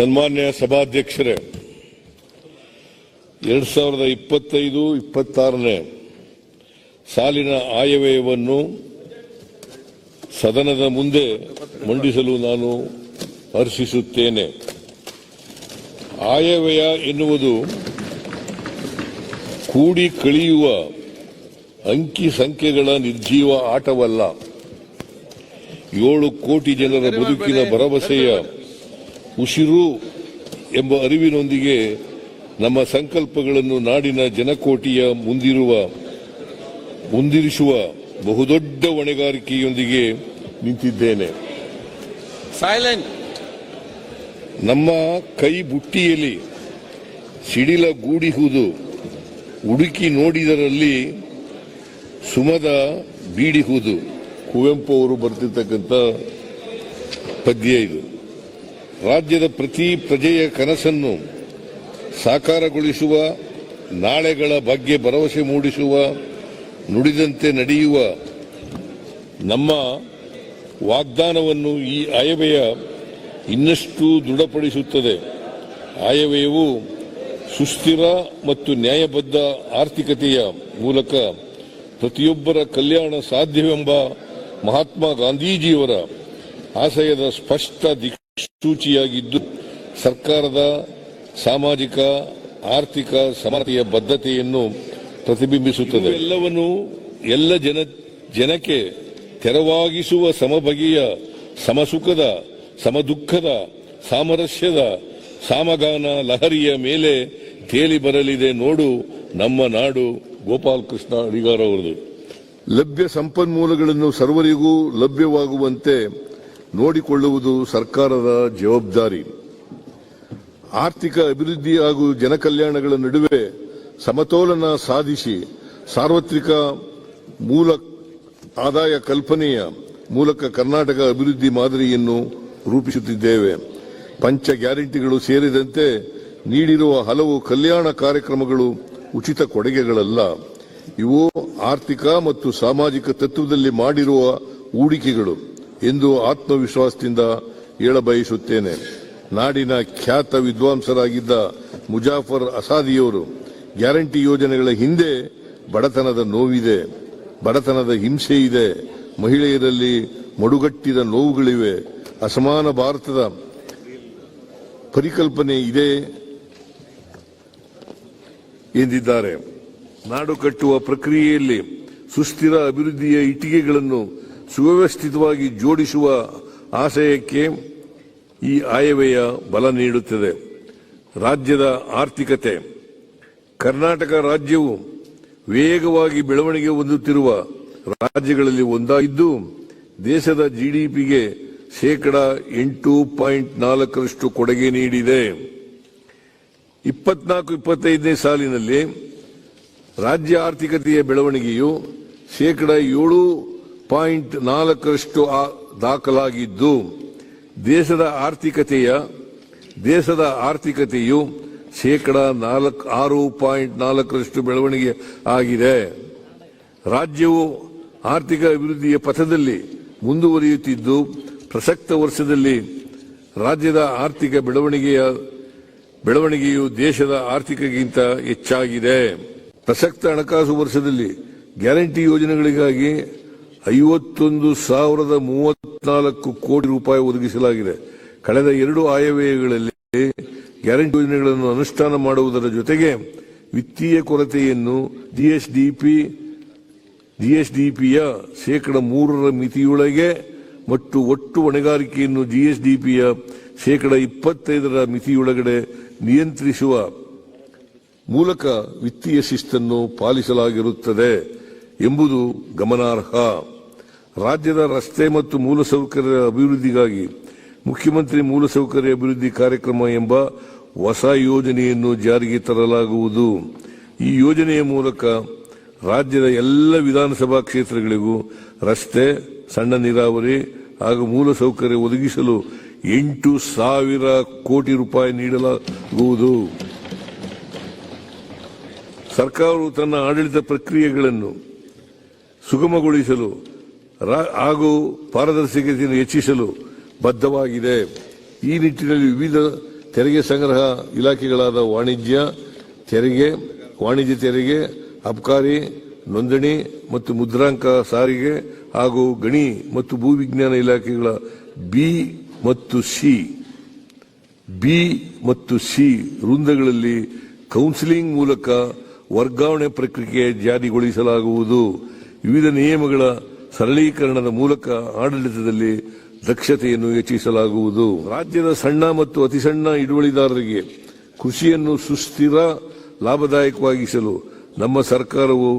ಸನ್ಮಾನ್ಯ ಸಭಾಧ್ಯಕ್ಷರೇ, ಎರಡ್ ಸಾವಿರದ ಇಪ್ಪತ್ತೈದು, ಇಪ್ಪತ್ತಾರನೇ ಸಾಲಿನ ಆಯವ್ಯಯವನ್ನು ಸದನದ ಮುಂದೆ ಮಂಡಿಸಲು ನಾನು ಹರ್ಷಿಸುತ್ತೇನೆ. ಆಯವ್ಯಯ ಎನ್ನುವುದು ಕೂಡಿ ಕಳೆಯುವ ಅಂಕಿ ಸಂಖ್ಯೆಗಳ ನಿರ್ಜೀವ ಆಟವಲ್ಲ. ಏಳು ಕೋಟಿ ಜನರ ಬದುಕಿನ ಭರವಸೆಯ ಉಸಿರು ಎಂಬ ಅರಿವಿನೊಂದಿಗೆ ನಮ್ಮ ಸಂಕಲ್ಪಗಳನ್ನು ನಾಡಿನ ಜನಕೋಟಿಯ ಮುಂದಿರುವ ಮುಂದಿರಿಸುವ ಬಹುದೊಡ್ಡ ಹೊಣೆಗಾರಿಕೆಯೊಂದಿಗೆ ನಿಂತಿದ್ದೇನೆ. Silent. ನಮ್ಮ ಕೈ ಬುಟ್ಟಿಯಲ್ಲಿ ಸಿಡಿಲ ಗೂಡಿಹುದು ಹುಡುಕಿ ನೋಡಿದರಲ್ಲಿ ಸುಮದ ಬೀಡಿಹುದು ಕುವೆಂಪು ಅವರು ಬರ್ತಿರ್ತಕ್ಕಂಥ ಪದ್ಯ ಇದು. ರಾಜ್ಯದ ಪ್ರತಿ ಪ್ರಜೆಯ ಕನಸನ್ನು ಸಾಕಾರಗೊಳಿಸುವ, ನಾಳೆಗಳ ಬಗ್ಗೆ ಭರವಸೆ ಮೂಡಿಸುವ, ನುಡಿದಂತೆ ನಡೆಯುವ ನಮ್ಮ ವಾಗ್ದಾನವನ್ನು ಈ ಆಯವ್ಯಯ ಇನ್ನಷ್ಟು ದೃಢಪಡಿಸುತ್ತದೆ. ಆಯವ್ಯಯವು ಸುಸ್ಥಿರ ಮತ್ತು ನ್ಯಾಯಬದ್ಧ ಆರ್ಥಿಕತೆಯ ಮೂಲಕ ಪ್ರತಿಯೊಬ್ಬರ ಕಲ್ಯಾಣ ಸಾಧ್ಯವೆಂಬ ಮಹಾತ್ಮ ಗಾಂಧೀಜಿಯವರ ಆಶಯದ ಸ್ಪಷ್ಟ ದಿಕ್ಸೂಚಿಯಾಗಿದ್ದು ಸರ್ಕಾರದ ಸಾಮಾಜಿಕ, ಆರ್ಥಿಕ ಸಮಾನತೆಯ ಬದ್ಧತೆಯನ್ನು ಪ್ರತಿಬಿಂಬಿಸುತ್ತದೆ. ಎಲ್ಲವನ್ನು ಎಲ್ಲ ಜನ, ಜನಕ್ಕೆ ತೆರವಾಗಿಸುವ ಸಮಬಗೆಯ ಸಮಸುಖದ, ಸಮದುಃಖದ, ಸಾಮರಸ್ಯದ, ಸಾಮಗಾನ ಲಹರಿಯ ಮೇಲೆ ತೇಲಿ ಬರಲಿದೆ ನೋಡು ನಮ್ಮ ನಾಡು ಗೋಪಾಲ್ ಕೃಷ್ಣ ಅಡಿಗಾರ ಅವರದು ಲಭ್ಯ ಸಂಪನ್ಮೂಲಗಳನ್ನು ಸರ್ವರಿಗೂ ಲಭ್ಯವಾಗುವಂತೆ ನೋಡಿಕೊಳ್ಳುವುದು ಸರ್ಕಾರದ ಜವಾಬ್ದಾರಿ. ಆರ್ಥಿಕ ಅಭಿವೃದ್ಧಿ ಹಾಗೂ ಜನಕಲ್ಯಾಣಗಳ ನಡುವೆ ಸಮತೋಲನ ಸಾಧಿಸಿ ಸಾರ್ವತ್ರಿಕ ಮೂಲ ಆದಾಯ ಕಲ್ಪನೆಯ ಮೂಲಕ ಕರ್ನಾಟಕ ಅಭಿವೃದ್ಧಿ ಮಾದರಿಯನ್ನು ರೂಪಿಸುತ್ತಿದ್ದೇವೆ. ಪಂಚ ಗ್ಯಾರಂಟಿಗಳು ಸೇರಿದಂತೆ ನೀಡಿರುವ ಹಲವು ಕಲ್ಯಾಣ ಕಾರ್ಯಕ್ರಮಗಳು ಉಚಿತ ಕೊಡುಗೆಗಳಲ್ಲ. ಇವು ಆರ್ಥಿಕ ಮತ್ತು ಸಾಮಾಜಿಕ ತತ್ವದಲ್ಲಿ ಮಾಡಿರುವ ಹೂಡಿಕೆಗಳು. ಎಂದು ಆತ್ಮವಿಶ್ವಾಸದಿಂದ ಹೇಳಬಯಸುತ್ತೇನೆ. ನಾಡಿನ ಖ್ಯಾತ ವಿದ್ವಾಂಸರಾಗಿದ್ದ ಮುಜಾಫರ್ ಅಸಾದಿಯವರು ಗ್ಯಾರಂಟಿ ಯೋಜನೆಗಳ ಹಿಂದೆ ಬಡತನದ ನೋವಿದೆ, ಬಡತನದ ಹಿಂಸೆ ಇದೆ ಮಹಿಳೆಯರಲ್ಲಿ ಮಡುಗಟ್ಟಿದ ನೋವುಗಳಿವೆ, ಅಸಮಾನ ಭಾರತದ ಪರಿಕಲ್ಪನೆ ಇದೆ ಎಂದಿದ್ದಾರೆ. ನಾಡು ಕಟ್ಟುವ ಪ್ರಕ್ರಿಯೆಯಲ್ಲಿ ಸುಸ್ಥಿರ ಅಭಿವೃದ್ಧಿಯ ಇಟ್ಟಿಗೆಗಳನ್ನು ಸುವ್ಯವಸ್ಥಿತವಾಗಿ ಜೋಡಿಸುವ ಆಶಯಕ್ಕೆ ಈ ಆಯವ್ಯಯ ಬಲ ನೀಡುತ್ತದೆ. ರಾಜ್ಯದ ಆರ್ಥಿಕತೆ. ಕರ್ನಾಟಕ ರಾಜ್ಯವು ವೇಗವಾಗಿ ಬೆಳವಣಿಗೆ ಹೊಂದುತ್ತಿರುವ ರಾಜ್ಯಗಳಲ್ಲಿ ಒಂದಾಗಿದ್ದು, ದೇಶದ ಜಿಡಿಪಿಗೆ ಶೇಕಡ ಎಂಟು ಪಾಯಿಂಟ್ ನಾಲ್ಕರಷ್ಟು ಕೊಡುಗೆ ನೀಡಿದೆ. ಇಪ್ಪತ್ನಾಲ್ಕು, ಇಪ್ಪತ್ತೈದನೇ ಸಾಲಿನಲ್ಲಿ ರಾಜ್ಯ ಆರ್ಥಿಕತೆಯ ಬೆಳವಣಿಗೆಯು ಶೇಕಡ ಏಳು ಪಾಯಿಂಟ್ ನಾಲ್ಕರಷ್ಟು ದಾಖಲಾಗಿದ್ದು, ದೇಶದ ಆರ್ಥಿಕತೆಯ, ದೇಶದ ಆರ್ಥಿಕತೆಯು ಶೇಕಡ ನಾಲ್ಕು, ಆರು ಪಾಯಿಂಟ್ ನಾಲ್ಕರಷ್ಟು ಬೆಳವಣಿಗೆ ಆಗಿದೆ. ರಾಜ್ಯವು ಆರ್ಥಿಕ ಅಭಿವೃದ್ಧಿಯ ಪಥದಲ್ಲಿ ಮುಂದುವರಿಯುತ್ತಿದ್ದು, ಪ್ರಸಕ್ತ ವರ್ಷದಲ್ಲಿ ರಾಜ್ಯದ ಆರ್ಥಿಕ ಬೆಳವಣಿಗೆಯ, ಬೆಳವಣಿಗೆಯು ದೇಶದ ಆರ್ಥಿಕಗಿಂತ ಹೆಚ್ಚಾಗಿದೆ. ಪ್ರಸಕ್ತ ಹಣಕಾಸು ವರ್ಷದಲ್ಲಿ ಗ್ಯಾರಂಟಿ ಯೋಜನೆಗಳಿಗಾಗಿ ಐವತ್ತೊಂದು ಸಾವಿರದ ಮೂವತ್ನಾಲ್ಕು ಕೋಟಿ ರೂಪಾಯಿ ಒದಗಿಸಲಾಗಿದೆ. ಕಳೆದ ಎರಡು ಆಯವ್ಯಯಗಳಲ್ಲಿ ಗ್ಯಾರಂಟಿ ಯೋಜನೆಗಳನ್ನು ಅನುಷ್ಠಾನ ಮಾಡುವುದರ ಜೊತೆಗೆ ವಿತ್ತೀಯ ಕೊರತೆಯನ್ನು ಜಿಎಸ್ಡಿಪಿ ಜಿಎಸ್ಡಿಪಿಯ ಶೇಕಡ ಮೂರರ ಮಿತಿಯೊಳಗೆ ಮತ್ತು ಒಟ್ಟು ಹೊಣೆಗಾರಿಕೆಯನ್ನು ಜಿಎಸ್ಡಿಪಿಯ ಶೇಕಡ ಇಪ್ಪತ್ತೈದರ ಮಿತಿಯೊಳಗಡೆ ನಿಯಂತ್ರಿಸುವ ಮೂಲಕ ವಿತ್ತೀಯ ಶಿಸ್ತನ್ನು ಪಾಲಿಸಲಾಗಿರುತ್ತದೆ. ಎಂಬುದು ಗಮನಾರ್ಹ. ರಾಜ್ಯದ ರಸ್ತೆ ಮತ್ತು ಮೂಲಸೌಕರ್ಯ ಅಭಿವೃದ್ಧಿಗಾಗಿ ಮುಖ್ಯಮಂತ್ರಿ ಮೂಲಸೌಕರ್ಯ ಅಭಿವೃದ್ಧಿ ಕಾರ್ಯಕ್ರಮ ಎಂಬ ಹೊಸ ಯೋಜನೆಯನ್ನು ಜಾರಿಗೆ ತರಲಾಗುವುದು. ಈ ಯೋಜನೆಯ ಮೂಲಕ ರಾಜ್ಯದ ಎಲ್ಲ ವಿಧಾನಸಭಾ ಕ್ಷೇತ್ರಗಳಿಗೂ ರಸ್ತೆ, ಸಣ್ಣ ನೀರಾವರಿ ಹಾಗೂ ಮೂಲಸೌಕರ್ಯ ಒದಗಿಸಲು ಎಂಟು ಸಾವಿರ ಕೋಟಿ ರೂಪಾಯಿ ನೀಡಲಾಗುವುದು. ಸರ್ಕಾರವು ತನ್ನ ಆಡಳಿತ ಪ್ರಕ್ರಿಯೆಗಳನ್ನು ಸುಗಮಗೊಳಿಸಲು ಹಾಗೂ ಪಾರದರ್ಶಕತೆಯನ್ನು ಹೆಚ್ಚಿಸಲು ಬದ್ಧವಾಗಿದೆ. ಈ ನಿಟ್ಟಿನಲ್ಲಿ ವಿವಿಧ ತೆರಿಗೆ ಸಂಗ್ರಹ ಇಲಾಖೆಗಳಾದ ವಾಣಿಜ್ಯ ತೆರಿಗೆ ವಾಣಿಜ್ಯ ತೆರಿಗೆ, ಅಬ್ಕಾರಿ, ನೋಂದಣಿ ಮತ್ತು ಮುದ್ರಾಂಕ ಸಾರಿಗೆ ಹಾಗೂ ಗಣಿ ಮತ್ತು ಭೂವಿಜ್ಞಾನ ಇಲಾಖೆಗಳ ಬಿ ಮತ್ತು ಸಿ, ಬಿ ಮತ್ತು ಸಿ ವೃಂದಗಳಲ್ಲಿ ಕೌನ್ಸಿಲಿಂಗ್ ಮೂಲಕ ವರ್ಗಾವಣೆ ಪ್ರಕ್ರಿಯೆ ಜಾರಿಗೊಳಿಸಲಾಗುವುದು. ವಿವಿಧ ನಿಯಮಗಳ ಸರಳೀಕರಣದ ಮೂಲಕ ಆಡಳಿತದಲ್ಲಿ ದಕ್ಷತೆಯನ್ನು ಹೆಚ್ಚಿಸಲಾಗುವುದು. ರಾಜ್ಯದ ಸಣ್ಣ ಮತ್ತು ಅತಿಸಣ್ಣ ಹಿಡುವಳಿದಾರರಿಗೆ ಕೃಷಿಯನ್ನು ಸುಸ್ಥಿರ, ಲಾಭದಾಯಕವಾಗಿಸಲು ನಮ್ಮ ಸರ್ಕಾರವು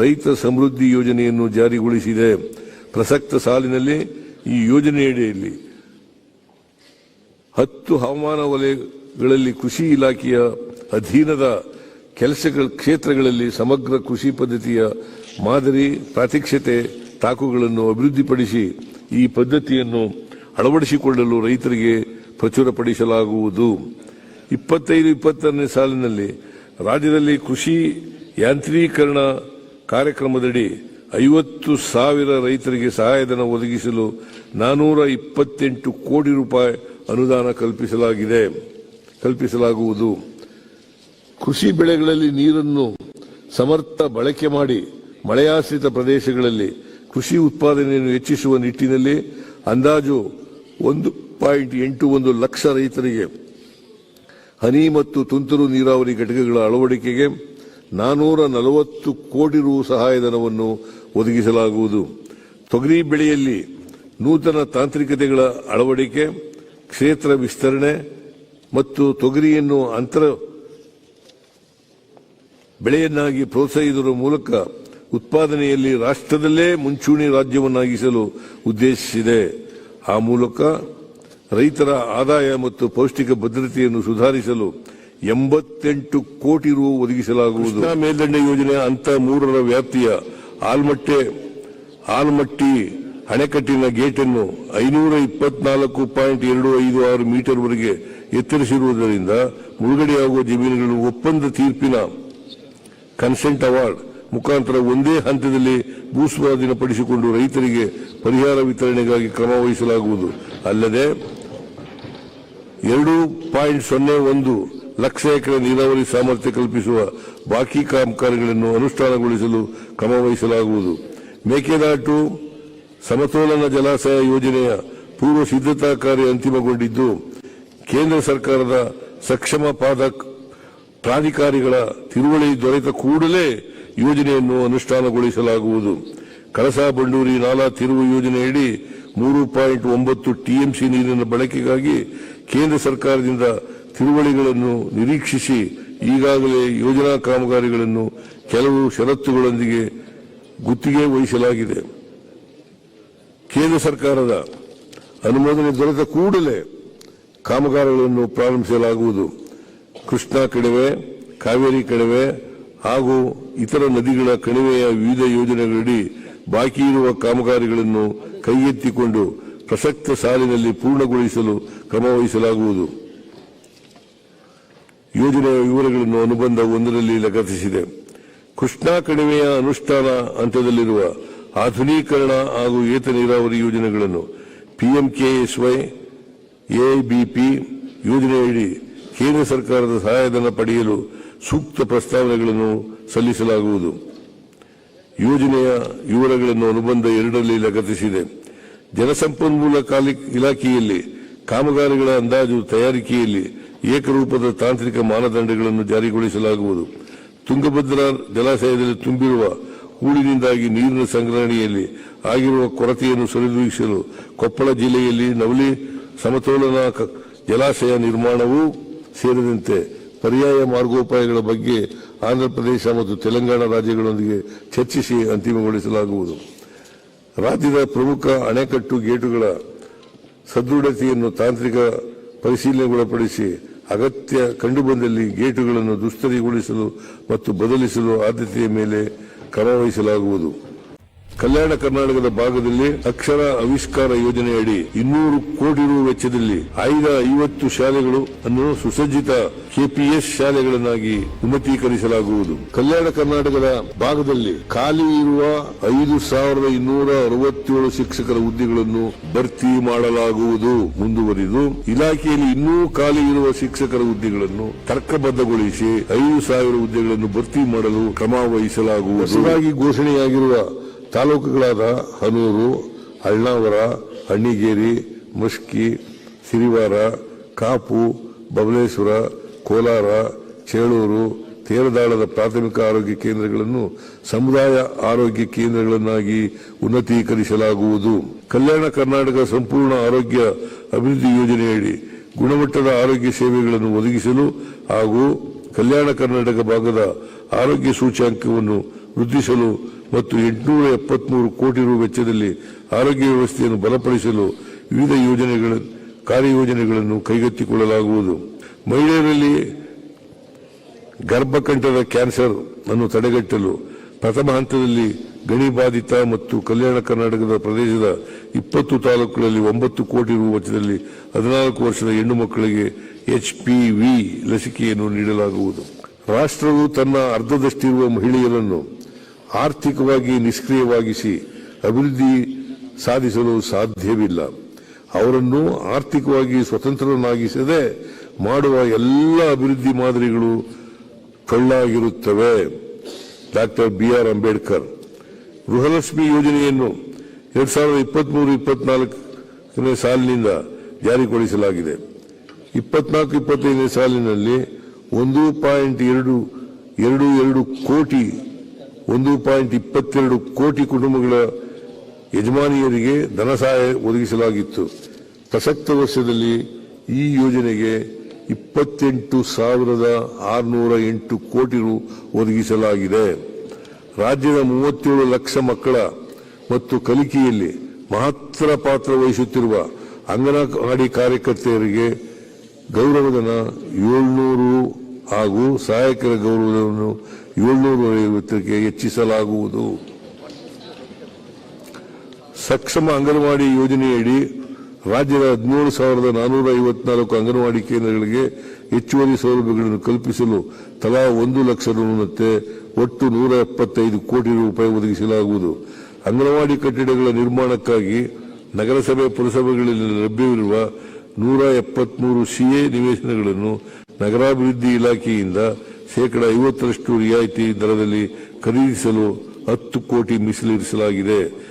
ರೈತ ಸಮೃದ್ಧಿ ಯೋಜನೆಯನ್ನು ಜಾರಿಗೊಳಿಸಿದೆ. ಪ್ರಸಕ್ತ ಸಾಲಿನಲ್ಲಿ ಈ ಯೋಜನೆಯಡಿಯಲ್ಲಿ ಹತ್ತು ಹವಾಮಾನ ವಲಯಗಳಲ್ಲಿ ಕೃಷಿ ಇಲಾಖೆಯ ಅಧೀನದ ಕೆಲಸಗಳ ಕ್ಷೇತ್ರಗಳಲ್ಲಿ ಸಮಗ್ರ ಕೃಷಿ ಪದ್ಧತಿಯ ಮಾದರಿ, ಪ್ರಾತ್ಯಕ್ಷತೆ, ತಾಕುಗಳನ್ನು ಅಭಿವೃದ್ಧಿಪಡಿಸಿ ಈ ಪದ್ಧತಿಯನ್ನು ಅಳವಡಿಸಿಕೊಳ್ಳಲು ರೈತರಿಗೆ ಪ್ರಚುರಪಡಿಸಲಾಗುವುದು. ಇಪ್ಪತ್ತೈದು ಇಪ್ಪತ್ತರನೇ ಸಾಲಿನಲ್ಲಿ ರಾಜ್ಯದಲ್ಲಿ ಕೃಷಿ ಯಾಂತ್ರೀಕರಣ ಕಾರ್ಯಕ್ರಮದಡಿ ಐವತ್ತು ಸಾವಿರ ರೈತರಿಗೆ ಸಹಾಯಧನ ಒದಗಿಸಲು ನಾನೂರ ಇಪ್ಪತ್ತೆಂಟು ಕೋಟಿ ರೂಪಾಯಿ ಅನುದಾನ ಕಲ್ಪಿಸಲಾಗಿದೆ. ಕಲ್ಪಿಸಲಾಗುವುದು. ಕೃಷಿ ಬೆಳೆಗಳಲ್ಲಿ ನೀರನ್ನು ಸಮರ್ಥ ಬಳಕೆ ಮಾಡಿ ಮಳೆಯಾಶ್ರಿತ ಪ್ರದೇಶಗಳಲ್ಲಿ ಕೃಷಿ ಉತ್ಪಾದನೆಯನ್ನು ಹೆಚ್ಚಿಸುವ ನಿಟ್ಟಿನಲ್ಲಿ ಅಂದಾಜು ಒಂದು ಪಾಯಿಂಟ್ ಎಂಟು ಒಂದು ಲಕ್ಷ ರೈತರಿಗೆ ಹನಿ ಮತ್ತು ತುಂತುರು ನೀರಾವರಿ ಘಟಕಗಳ ಅಳವಡಿಕೆಗೆ ನಾನೂರ ನಲವತ್ತು ಕೋಟಿ ರು ಸಹಾಯಧನವನ್ನು ಒದಗಿಸಲಾಗುವುದು. ತೊಗರಿ ಬೆಳೆಯಲ್ಲಿ ನೂತನ ತಾಂತ್ರಿಕತೆಗಳ ಅಳವಡಿಕೆ, ಕ್ಷೇತ್ರ ವಿಸ್ತರಣೆ ಮತ್ತು ತೊಗರಿಯನ್ನು ಅಂತರ ಬೆಳೆಯನ್ನಾಗಿ ಪ್ರೋತ್ಸಾಹಿಸುವ ಮೂಲಕ ಉತ್ಪಾದನೆಯಲ್ಲಿ ರಾಷ್ಟ್ರದಲ್ಲೇ ಮುಂಚೂಣಿ ರಾಜ್ಯವನ್ನಾಗಿಸಲು ಉದ್ದೇಶಿಸಿದೆ. ಆ ಮೂಲಕ ರೈತರ ಆದಾಯ ಮತ್ತು ಪೌಷ್ಟಿಕ ಭದ್ರತೆಯನ್ನು ಸುಧಾರಿಸಲು ಎಂಬತ್ತೆಂಟು ಕೋಟಿ ರು ಒದಗಿಸಲಾಗುವುದು. ಮೇಲ್ದಂಡೆ ಯೋಜನೆ ಅಂತ ಮೂರರ ವ್ಯಾಪ್ತಿಯ ಆಲ್ಮಟ್ಟೆ, ಆಲ್ಮಟ್ಟಿ ಅಣೆಕಟ್ಟಿನ ಗೇಟನ್ನು ಐನೂರ ಇಪ್ಪತ್ನಾಲ್ಕು ಪಾಯಿಂಟ್ ಎರಡು ಐದು ಆರು ಮೀಟರ್ವರೆಗೆ ಎತ್ತರಿಸಿರುವುದರಿಂದ ಮುಳುಗಡೆಯಾಗುವ ಜಮೀನುಗಳು ಒಪ್ಪಂದ ತೀರ್ಪಿನ ಕನ್ಸೆಂಟ್ ಅವಾರ್ಡ್ ಮುಖಾಂತರ ಒಂದೇ ಹಂತದಲ್ಲಿ ಭೂಸ್ವಾಧೀನಪಡಿಸಿಕೊಂಡು ರೈತರಿಗೆ ಪರಿಹಾರ ವಿತರಣೆಗಾಗಿ ಕ್ರಮ ವಹಿಸಲಾಗುವುದು. ಅಲ್ಲದೆ ಎರಡು ಪಾಯಿಂಟ್ ಸೊನ್ನೆ ಒಂದು ಲಕ್ಷ ಎಕರೆ ನೀರಾವರಿ ಸಾಮರ್ಥ್ಯ ಕಲ್ಪಿಸುವ ಬಾಕಿ ಕಾಮಗಾರಿಗಳನ್ನು ಅನುಷ್ಠಾನಗೊಳಿಸಲು ಕ್ರಮ ವಹಿಸಲಾಗುವುದು. ಮೇಕೆದಾಟು ಸಮತೋಲನ ಜಲಾಶಯ ಯೋಜನೆಯ ಪೂರ್ವ ಸಿದ್ಧತಾ ಕಾರ್ಯ ಅಂತಿಮಗೊಂಡಿದ್ದು, ಕೇಂದ್ರ ಸರ್ಕಾರದ ಸಕ್ಷಮ ಪಾದ ಪ್ರಾಧಿಕಾರಿಗಳ ತಿರುವಳಿ ದೊರೆತ ಕೂಡಲೇ ಯೋಜನೆಯನ್ನು ಅನುಷ್ಠಾನಗೊಳಿಸಲಾಗುವುದು. ಕಳಸಾ ಬಂಡೂರಿ ನಾಲಾ ತಿರುವು ಯೋಜನೆಯಡಿ ಮೂರು ಪಾಯಿಂಟ್ ಒಂಬತ್ತು ಟಿಎಂಸಿ ನೀರಿನ ಬಳಕೆಗಾಗಿ ಕೇಂದ್ರ ಸರ್ಕಾರದಿಂದ ತಿರುವಳಿಗಳನ್ನು ನಿರೀಕ್ಷಿಸಿ ಈಗಾಗಲೇ ಯೋಜನಾ ಕಾಮಗಾರಿಗಳನ್ನು ಕೆಲವು ಷರತ್ತುಗಳೊಂದಿಗೆ ಗುತ್ತಿಗೆ ವಹಿಸಲಾಗಿದೆ. ಕೇಂದ್ರ ಸರ್ಕಾರದ ಅನುಮೋದನೆ ದೊರೆತ ಕೂಡಲೇ ಕಾಮಗಾರಿಗಳನ್ನು ಪ್ರಾರಂಭಿಸಲಾಗುವುದು. ಕೃಷ್ಣಾ ಕಡವೆ, ಕಾವೇರಿ ಕಣಿವೆ ಹಾಗೂ ಇತರ ನದಿಗಳ ಕಣಿವೆಯ ವಿವಿಧ ಯೋಜನೆಗಳಡಿ ಬಾಕಿ ಇರುವ ಕಾಮಗಾರಿಗಳನ್ನು ಕೈಗೆತ್ತಿಕೊಂಡು ಪ್ರಸಕ್ತ ಸಾಲಿನಲ್ಲಿ ಪೂರ್ಣಗೊಳಿಸಲು ಕ್ರಮವಹಿಸಲಾಗುವುದು ಯೋಜನೆಯ ವಿವರಗಳನ್ನು ಅನುಬಂಧ ಒಂದರಲ್ಲಿ ಲಗತ್ತಿಸಿದೆ. ಕೃಷ್ಣಾ ಕಣಿವೆಯ ಅನುಷ್ಠಾನ ಹಂತದಲ್ಲಿರುವ ಆಧುನೀಕರಣ ಹಾಗೂ ಏತ ನೀರಾವರಿ ಯೋಜನೆಗಳನ್ನು ಪಿಎಂಕೆಎಸ್ವೈ ಎಬಿಪಿ ಯೋಜನೆಯಡಿ ಕೇಂದ್ರ ಸರ್ಕಾರದ ಸಹಾಯಧನ ಪಡೆಯಲು ಸೂಕ್ತ ಪ್ರಸ್ತಾವನೆಗಳನ್ನು ಸಲ್ಲಿಸಲಾಗುವುದು. ಯೋಜನೆಯ ವಿವರಗಳನ್ನು ಅನುಬಂಧ ಎರಡರಲ್ಲಿ ಲಗತ್ತಿಸಿದೆ. ಜಲಸಂಪನ್ಮೂಲ ಇಲಾಖೆಯಲ್ಲಿ, ಕಾಮಗಾರಿಗಳ ಅಂದಾಜು ತಯಾರಿಕೆಯಲ್ಲಿ ಏಕರೂಪದ ತಾಂತ್ರಿಕ ಮಾನದಂಡಗಳನ್ನು ಜಾರಿಗೊಳಿಸಲಾಗುವುದು. ತುಂಗಭದ್ರಾ ಜಲಾಶಯದಲ್ಲಿ ತುಂಬಿರುವ ಹೂಳಿನಿಂದಾಗಿ ನೀರಿನ ಸಂಗ್ರಹಣೆಯಲ್ಲಿ ಆಗಿರುವ ಕೊರತೆಯನ್ನು ಸರಿದೂಗಿಸಲು ಕೊಪ್ಪಳ ಜಿಲ್ಲೆಯಲ್ಲಿ ನವಲಿ ಸಮತೋಲನ ಜಲಾಶಯ ನಿರ್ಮಾಣವೂ ಸೇರಿದಂತೆ ಪರ್ಯಾಯ ಮಾರ್ಗೋಪಾಯಗಳ ಬಗ್ಗೆ ಆಂಧ್ರಪ್ರದೇಶ ಮತ್ತು ತೆಲಂಗಾಣ ರಾಜ್ಯಗಳೊಂದಿಗೆ ಚರ್ಚಿಸಿ ಅಂತಿಮಗೊಳಿಸಲಾಗುವುದು. ರಾಜ್ಯದ ಪ್ರಮುಖ ಅಣೆಕಟ್ಟು ಗೇಟುಗಳ ಸದೃಢತೆಯನ್ನು ತಾಂತ್ರಿಕ ಪರಿಶೀಲನೆಗೊಳಪಡಿಸಿ ಅಗತ್ಯ ಕಂಡುಬಂದಲ್ಲಿ ಗೇಟುಗಳನ್ನು ದುಸ್ತರಿಗೊಳಿಸಲು ಮತ್ತು ಬದಲಿಸಲು ಆದ್ಯತೆಯ ಮೇಲೆ ಕ್ರಮ ವಹಿಸಲಾಗುವುದು. ಕಲ್ಯಾಣ ಕರ್ನಾಟಕದ ಭಾಗದಲ್ಲಿ ಅಕ್ಷರ ಆವಿಷ್ಕಾರ ಯೋಜನೆಯಡಿ ಇನ್ನೂರು ಕೋಟಿ ರು ವೆಚ್ಚದಲ್ಲಿ ಆಯ್ದ ಐವತ್ತು ಶಾಲೆಗಳು ಅನ್ನು ಸುಸಜ್ಜಿತ ಕೆಪಿಎಸ್ ಶಾಲೆಗಳನ್ನಾಗಿ ಉನ್ನತೀಕರಿಸಲಾಗುವುದು. ಕಲ್ಯಾಣ ಕರ್ನಾಟಕದ ಭಾಗದಲ್ಲಿ ಖಾಲಿ ಇರುವ ಐದು ಸಾವಿರದ ಇನ್ನೂರ ಅರವತ್ತೇಳು ಶಿಕ್ಷಕರ ಹುದ್ದೆಗಳನ್ನು ಭರ್ತಿ ಮಾಡಲಾಗುವುದು. ಮುಂದುವರಿದು ಇಲಾಖೆಯಲ್ಲಿ ಇನ್ನೂ ಖಾಲಿ ಇರುವ ಶಿಕ್ಷಕರ ಹುದ್ದೆಗಳನ್ನು ತರ್ಕಬದ್ಧಗೊಳಿಸಿ ಐದು ಸಾವಿರ ಹುದ್ದೆಗಳನ್ನು ಭರ್ತಿ ಮಾಡಲು ಕ್ರಮ ವಹಿಸಲಾಗುವುದು. ಘೋಷಣೆಯಾಗಿರುವ ತಾಲೂಕುಗಳಾದ ಹನೂರು ಅಳ್ನಾವರ ಅಣ್ಣಿಗೇರಿ ಮುಷ್ಕಿ, ಸಿರಿವಾರ, ಕಾಪು, ಬಬಲೇಶ್ವರ, ಕೋಲಾರ, ಚೇಳೂರು, ತೇರದಾಳದ ಪ್ರಾಥಮಿಕ ಆರೋಗ್ಯ ಕೇಂದ್ರಗಳನ್ನು ಸಮುದಾಯ ಆರೋಗ್ಯ ಕೇಂದ್ರಗಳನ್ನಾಗಿ ಉನ್ನತೀಕರಿಸಲಾಗುವುದು. ಕಲ್ಯಾಣ ಕರ್ನಾಟಕ ಸಂಪೂರ್ಣ ಆರೋಗ್ಯ ಅಭಿವೃದ್ಧಿ ಯೋಜನೆಯಡಿ ಗುಣಮಟ್ಟದ ಆರೋಗ್ಯ ಸೇವೆಗಳನ್ನು ಒದಗಿಸಲು ಹಾಗೂ ಕಲ್ಯಾಣ ಕರ್ನಾಟಕ ಭಾಗದ ಆರೋಗ್ಯ ಸೂಚ್ಯಾಂಕವನ್ನು ವೃದ್ಧಿಸಲು ಮತ್ತು ಎಂಟುನೂರ ಎಪ್ಪತ್ಮೂರು ಕೋಟಿ ರು ವೆಚ್ಚದಲ್ಲಿ ಆರೋಗ್ಯ ವ್ಯವಸ್ಥೆಯನ್ನು ಬಲಪಡಿಸಲು ವಿವಿಧ ಯೋಜನೆಗಳ ಕಾರ್ಯಯೋಜನೆಗಳನ್ನು ಕೈಗೆತ್ತಿಕೊಳ್ಳಲಾಗುವುದು. ಮಹಿಳೆಯರಲ್ಲಿ ಗರ್ಭಕಂಠದ ಕ್ಯಾನ್ಸರ್ ಅನ್ನು ತಡೆಗಟ್ಟಲು ಪ್ರಥಮ ಹಂತದಲ್ಲಿ ಗಣಿ ಬಾಧಿತ ಮತ್ತು ಕಲ್ಯಾಣ ಕರ್ನಾಟಕದ ಪ್ರದೇಶದ ಇಪ್ಪತ್ತು ತಾಲೂಕುಗಳಲ್ಲಿ ಒಂಬತ್ತು ಕೋಟಿ ರು ವೆಚ್ಚದಲ್ಲಿ ಹದಿನಾಲ್ಕು ವರ್ಷದ ಹೆಣ್ಣು ಮಕ್ಕಳಿಗೆ ಎಚ್ಪಿವಿ ಲಸಿಕೆಯನ್ನು ನೀಡಲಾಗುವುದು. ರಾಷ್ಟ್ರವು ತನ್ನ ಅರ್ಧದಷ್ಟಿರುವ ಮಹಿಳೆಯರನ್ನು ಆರ್ಥಿಕವಾಗಿ ನಿಷ್ಕ್ರಿಯವಾಗಿಸಿ ಅಭಿವೃದ್ಧಿ ಸಾಧಿಸಲು ಸಾಧ್ಯವಿಲ್ಲ. ಅವರನ್ನು ಆರ್ಥಿಕವಾಗಿ ಸ್ವತಂತ್ರರನ್ನಾಗಿಸದೆ ಮಾಡುವ ಎಲ್ಲ ಅಭಿವೃದ್ಧಿ ಮಾದರಿಗಳು ಕಳ್ಳಾಗಿರುತ್ತವೆ. Doctor B R Ambedkar Gruhalakshmi ಯೋಜನೆಯನ್ನು ಎರಡ್ ಸಾವಿರದ ಇಪ್ಪತ್ಮೂರು ಇಪ್ಪತ್ನಾಲ್ಕನೇ ಸಾಲಿನಿಂದ ಜಾರಿಗೊಳಿಸಲಾಗಿದೆ. ಇಪ್ಪತ್ನಾಲ್ಕು ಇಪ್ಪತ್ತೈದನೇ ಸಾಲಿನಲ್ಲಿ ಒಂದು ಪಾಯಿಂಟ್ ಎರಡು ಎರಡು ಎರಡು ಕೋಟಿ ಒಂದು ಪಾಯಿಂಟ್ ಇಪ್ಪತ್ತೆರಡು ಕೋಟಿ ಕುಟುಂಬಗಳ ಯಜಮಾನಿಯರಿಗೆ ಧನ ಸಹಾಯ ಒದಗಿಸಲಾಗಿತ್ತು. ಪ್ರಸಕ್ತ ವರ್ಷದಲ್ಲಿ ಈ ಯೋಜನೆಗೆ ಇಪ್ಪತ್ತೆಂಟು ಸಾವಿರದ ಆರುನೂರ ಎಂಟು ಕೋಟಿ ರು ಒದಗಿಸಲಾಗಿದೆ. ರಾಜ್ಯದ ಮೂವತ್ತೇಳು ಲಕ್ಷ ಮಕ್ಕಳ ಮತ್ತು ಕಲಿಕೆಯಲ್ಲಿ ಮಹತ್ತರ ಪಾತ್ರ ವಹಿಸುತ್ತಿರುವ ಅಂಗನವಾಡಿ ಕಾರ್ಯಕರ್ತೆಯರಿಗೆ ಗೌರವಧನ ಏಳ್ನೂರು ಹಾಗೂ ಸಹಾಯಕರ ಗೌರವಧನವನ್ನು ಏಳ್ನೂರು ಐವತ್ತಕ್ಕೆ ಹೆಚ್ಚಿಸಲಾಗುವುದು. ಸಕ್ಷಮ ಅಂಗನವಾಡಿ ಯೋಜನೆಯಡಿ ರಾಜ್ಯದ ಹದಿನೇಳು ಸಾವಿರದ ನಾನೂರ ಐವತ್ನಾಲ್ಕು ಅಂಗನವಾಡಿ ಕೇಂದ್ರಗಳಿಗೆ ಹೆಚ್ಚುವರಿ ಸೌಲಭ್ಯಗಳನ್ನು ಕಲ್ಪಿಸಲು ತಲಾ ಒಂದು ಲಕ್ಷ ರುನಂತೆ ಒಟ್ಟು ನೂರ ಎಪ್ಪತ್ತೈದು ಕೋಟಿ ರೂಪಾಯಿ ಒದಗಿಸಲಾಗುವುದು. ಅಂಗನವಾಡಿ ಕಟ್ಟಡಗಳ ನಿರ್ಮಾಣಕ್ಕಾಗಿ ನಗರಸಭೆ, ಪುರಸಭೆಗಳಲ್ಲಿ ಲಭ್ಯವಿರುವ ನೂರ ಎಪ್ಪತ್ಮೂರು ಸಿಎ ನಿವೇಶನಗಳನ್ನು ನಗರಾಭಿವೃದ್ಧಿ ಇಲಾಖೆಯಿಂದ ಶೇಕಡಾ ಐವತ್ತರಷ್ಟು ರಿಯಾಯಿತಿ ದರದಲ್ಲಿ ಖರೀದಿಸಲು ಹತ್ತು ಕೋಟಿ ಮೀಸಲಿರಿಸಲಾಗಿದೆ.